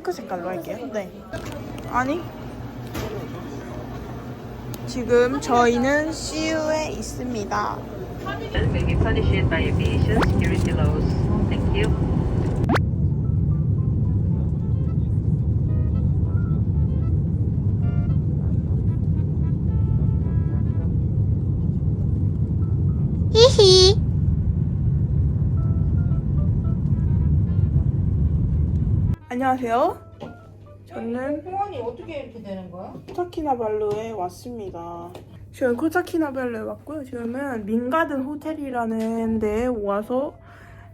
핑크 색깔로 할게요. 네. 아니. 지금 저희는 CU에 있습니다. 안녕하세요. 저는 공원이 어떻게 이렇게 되는 거야? 코타키나발루에 왔습니다. 지금 코타키나발루에 왔고요. 지금은 민가든 호텔이라는 데에 와서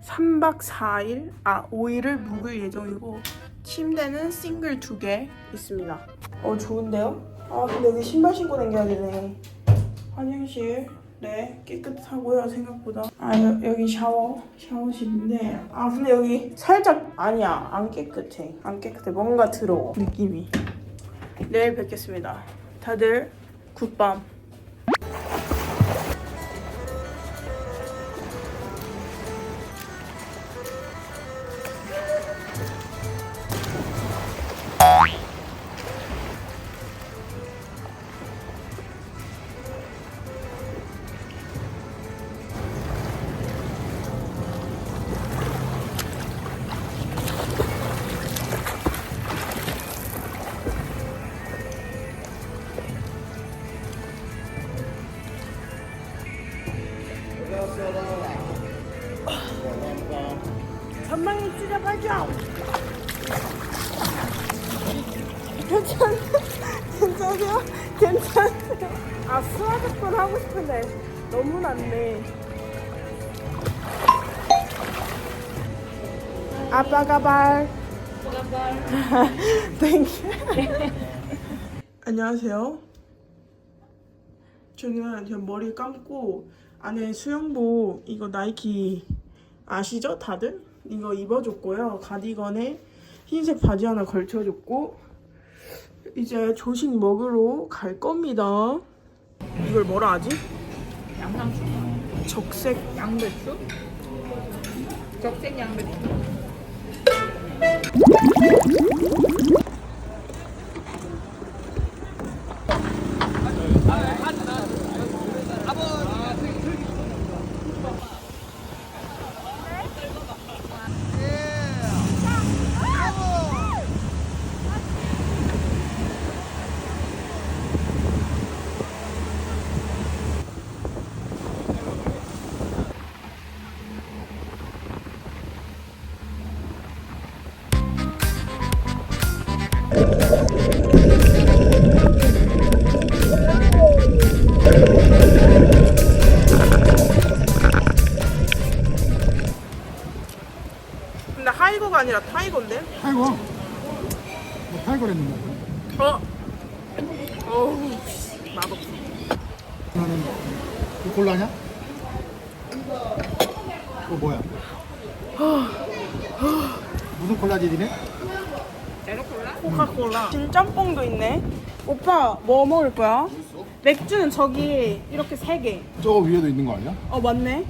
3박 4일, 아 5일을 묵을 예정이고 침대는 싱글 두 개 있습니다. 어 좋은데요? 아 근데 여기 신발 신고 다녀야 되네. 화장실 네 깨끗하고요 생각보다. 아 여, 여기 샤워 샤워실인데 아 근데 여기 살짝 아니야 안 깨끗해 안 깨끗해 뭔가 더러워 느낌이. 내일 뵙겠습니다. 다들 굿밤. 괜찮, 괜찮으세요? 괜찮으세요? 아, 수화적분 하고 싶은데 너무 낮네. 아빠 가 발. 땡큐. 안녕하세요. 저는 지금 머리 감고 안에 수영복 이거 나이키 아시죠 다들? 이거 입어줬고요. 가디건에 흰색 바지 하나 걸쳐줬고 이제 조식 먹으러 갈 겁니다. 이걸 뭐라 하지? 양상추? 적색 양배추? 적색 양배추. 어우 맛없어. 나는 이거 콜라냐? 그거 뭐야? 무슨 콜라지 니네? 코카콜라. 진짬뽕도 있네. 오빠 뭐 먹을 거야? 맥주는 저기 이렇게 세 개. 저거 위에도 있는 거 아니야? 어 맞네.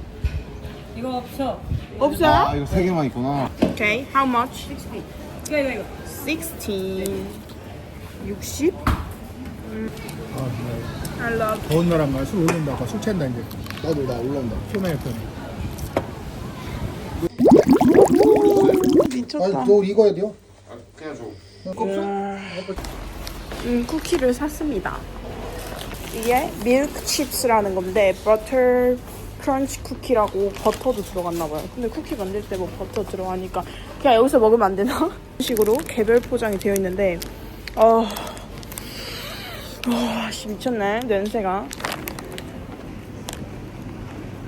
이거 없어. 없어요? 아 이거 세 개만 있구나. Okay, how much? 이거 이거 이거. 16. 60? 아 정말 I love. 더운 나라 말술 올린다. 아까 술 취한다 이제. 나도 나 올란다. 피곤해 편. 미쳤다. 저 이거 해야 돼요? 음, 쿠키를 샀습니다. 이게 밀크 칩스라는 건데 버터 크런치 쿠키라고 버터도 들어갔나 봐요. 근데 쿠키 만들 때 뭐 버터 들어가니까 그냥 여기서 먹으면 안 되나? 이런 식으로 개별 포장이 되어 있는데 어, 와, 씨 미쳤네 냄새가.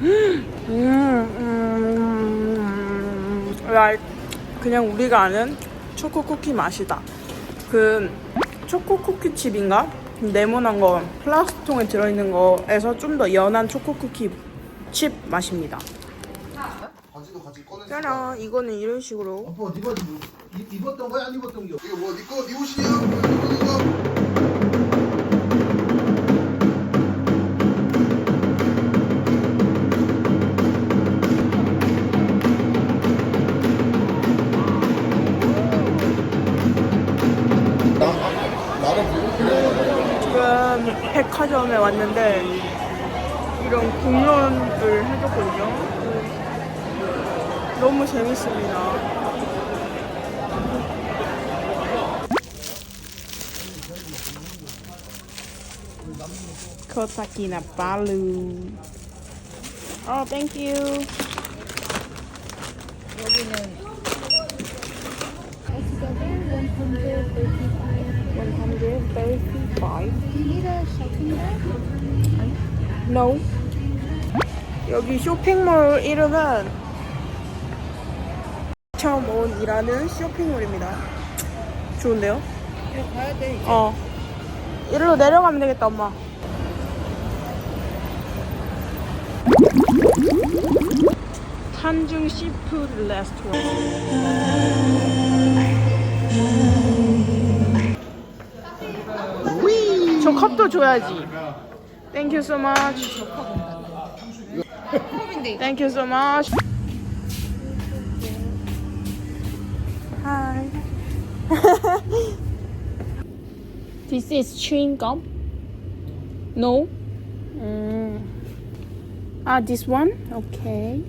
음, 음, 음, like 그냥 우리가 아는 초코 쿠키 맛이다. 그 초코 쿠키 칩인가? 네모난 거 플라스틱 통에 들어있는 거에서 좀 더 연한 초코 쿠키 칩 맛입니다. 바지도 같이 꺼내. 짜란 이거는 이런 식으로 아빠 네 바지 뭐, 입, 입었던 거야 안 입었던 게? 이거 뭐 니꺼 니 옷이냐? 이거 백화점에 왔는데 이런 공연을 해줬거든요. 너무 재밌습니다. 코타키나 발루. 어, 땡큐. 여기는 No. 여기 쇼핑몰 이름은 처음 온이라는 쇼핑몰입니다. 좋은데요? 여기 가야 돼. 이제. 어. 이리로 내려가면 되겠다, 엄마. 산중 시푸드 레스토랑. 저 컵도 줘야지. Thank you so much. 컵인데 이거. Thank you so much. Hi. this is chewing gum? No? Mm. Ah, this one? Okay.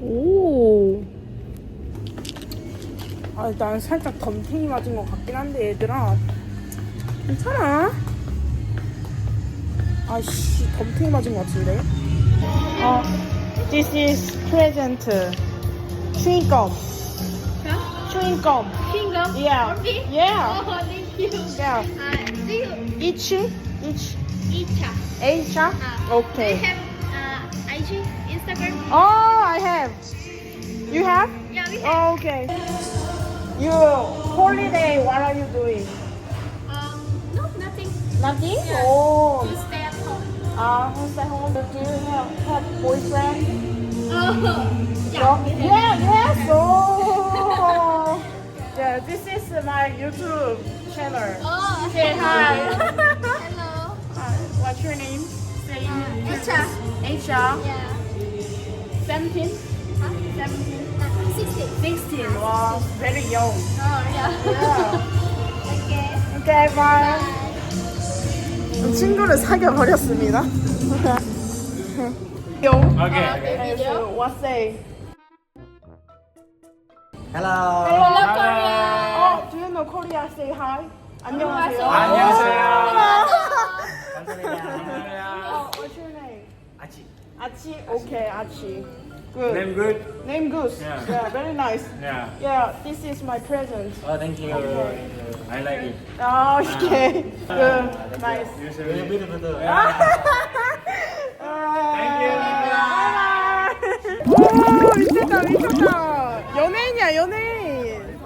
오. 아, 난 살짝 덤탱이 맞은 것 같긴 한데, 얘들아. 괜찮아. 아씨, 덤탱이 맞은 것 같은데? 어, this is present. Chewing gum. Chewing gum. Chewing gum? Yeah. For me? Yeah. Oh, thank you. Yeah. Uh, do you Each, each, eat cha? each. Uh, Do you Okay. have uh, IG, Instagram? Oh, I have. You have? Yeah, we have. Oh, okay. You holiday. What are you doing? No, nothing. Nothing. Yeah. Oh. To stay at home. Ah, uh, stay home. Do you have, have boyfriend? Oh, yeah. No? we have. Yeah, yes. Oh. yeah, this is my YouTube channel. Oh, Say hi. Hello. Hi, What's your name? Say Uh, Icha. HR. Yeah. 17? Huh? 17? Uh, 16. 16. Wow, very young. Oh, yeah. Yeah. okay. Okay, bye. Bye. 친구를 사귀어 버렸습니다. 용. Uh, video. What say? Hello. Hello, Korea. Oh, do you know Korea? Say hi. 안녕하세요. 안녕하세요. Oh, what's your name? 아치. 아치. Okay, 아치. Good. Name good? Name Goose. Yeah. yeah, very nice. Yeah. Yeah, this is my present. Oh, thank you. I like it. Oh, okay. Good. Nice. You should be beautiful. Thank you. 오, 미쳤다, 미쳤다. 연예인이야, 연예인.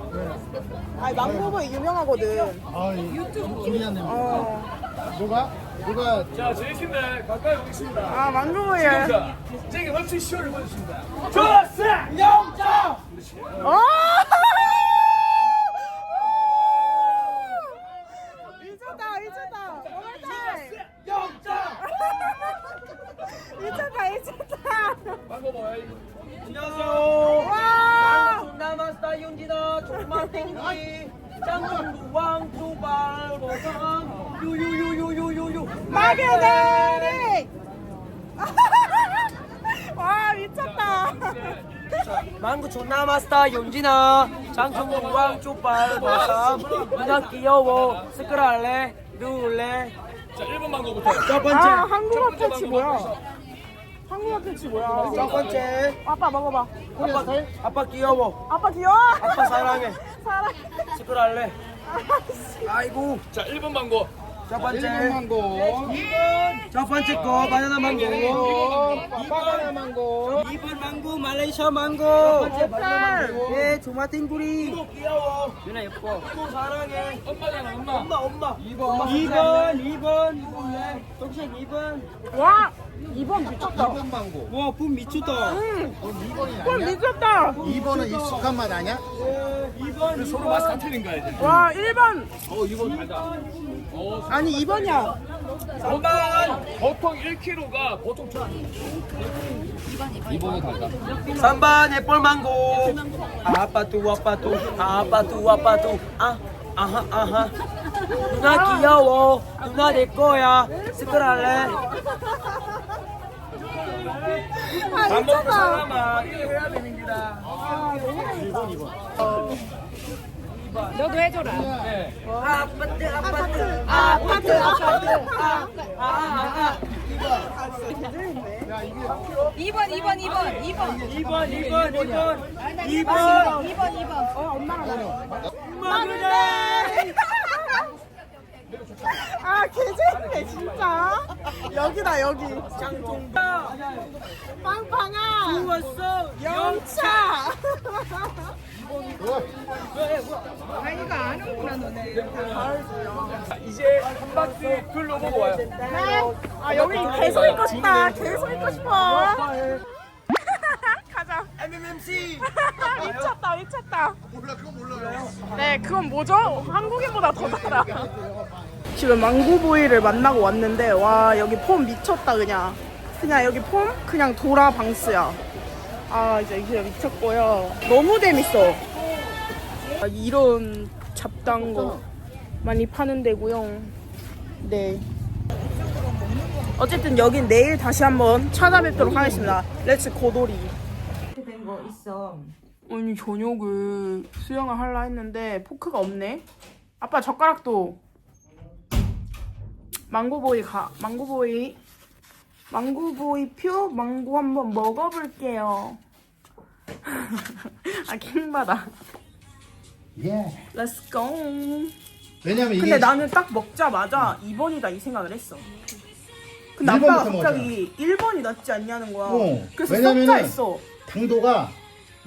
아니, 망고보이 유명하거든. 아, 유튜브 김이한님. 어. 누가? 누가? 자, 제이킨들 가까이 오겠습니다. 아. 자, 제가 멋진 쇼를 보여주십니다. 좋았어! 영점! 어! 미쳤다, 미쳤다. One more time. 영점! 미쳤다, 미쳤다. 망고보이. 안녕하세요. 와! 남아스타 윤지다 조마땡기 짱구 왕두 발 보상 유유유유유유유 마그네릭! 와, 미쳤다. 망구 존나마스타 윤지나 장충구 왕두발 보상 누나 귀여워 스크랄래 누울래 자, 1번 망고부터. 첫 아, 한국어 패치 뭐야? 한국어 패치 뭐야? 첫 번째 아빠 먹어봐. 아빠 아빠 귀여워 아빠 귀여워? 아빠 사랑해 사랑해. 스크랄래. 아이고 자, 1번 망고. 첫 번째. 망고. 첫 번째 거 바나나 망고. 바나나 망고. 2번 망고 말레이시아 망고. 예 조마땡구리 귀여워. 유나 예뻐. 또 사랑해. 엄마잖아, 엄마. 엄마 엄마. 2번. 2번. 2번. 2번. 동생 2번. 와! 2번 미쳤다. 2번 망고. 와 분 미쳤다 응. 2번이 헐 아니야? 미쳤다. 2번은 익숙한 맛 아니야? 2번 서로 맛이 다 틀린 거야, 이제. 와 1번. 어, 2번 달다. 어, 아니 2번이야. 3번. 보통 1kg가 보통 좀. 2번이 달다. 3번 애플 망고 아빠 뚜 아빠 뚜 아빠 뚜 아빠 뚜 아 아하 아하 누나 귀여워. 누나 내 거야. 스크랄래. 밥 먹고 사람아 이거 해야 되는 기다. 너도 해줘라. 아파트 아파트 아파트 아파트 아아아 2번, 2번, 2번, 2번. 2번 2번 2번 2번 2번, 2번. 어, 엄마가 나. 마누라 아 개재밌네 진짜. 여기다 여기. 장통다 빵빵아. 왔어 영차. 이제 한 바퀴 둘러보고 와요. 아 여기 계속 있고 싶다. 계속 있고 싶어. 가자. MMMC 미쳤다 미쳤다. 몰라 그거 몰라요. 네 그건 뭐죠? 한국인보다 더 달아. 지금 망고보이를 만나고 왔는데 와 여기 폼 미쳤다 그냥. 그냥 여기 폼 그냥 도라 방스야. 아 이제 이제 미쳤고요. 너무 재밌어. 아, 이런 잡다한 거 많이 파는 데고요. 네. 어쨌든 여긴 내일 다시 한번 찾아뵙도록 하겠습니다. 렛츠 고돌이. 된 거 있어. 아니 저녁을 수영을 하려 했는데 포크가 없네. 아빠 젓가락도 망고보이 가 망고보이 망고보이 표 망고 한번 먹어볼게요. 아 킹받아. 예. Let's go. 왜냐면 이게 근데 나는 딱 먹자마자 2번이다 이 생각을 했어. 근데 아빠가 갑자기 1번이 낫지 않냐는 거야. 어, 그래서 왜냐면은- 섞자 했어. 당도가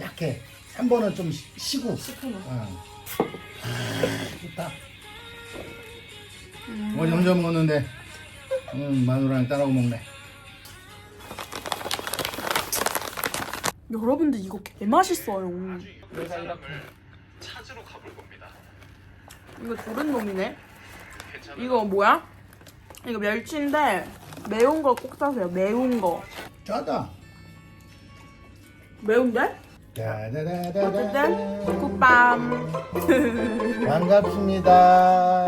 약해. 3번은 좀 시- 시고. 어. 아, 좋다. 뭐 점점 먹는데 음, 마누라랑 따라고 먹네. 여러분들 이거 개 맛있어요. 내가 이렇게 이거 조른 놈이네. 이거 뭐야? 이거 멸치인데 매운 거 꼭 사세요. 매운 거. 짜다. 매운데? 짜다다다다. 어쨌든 굿밤. 반갑습니다.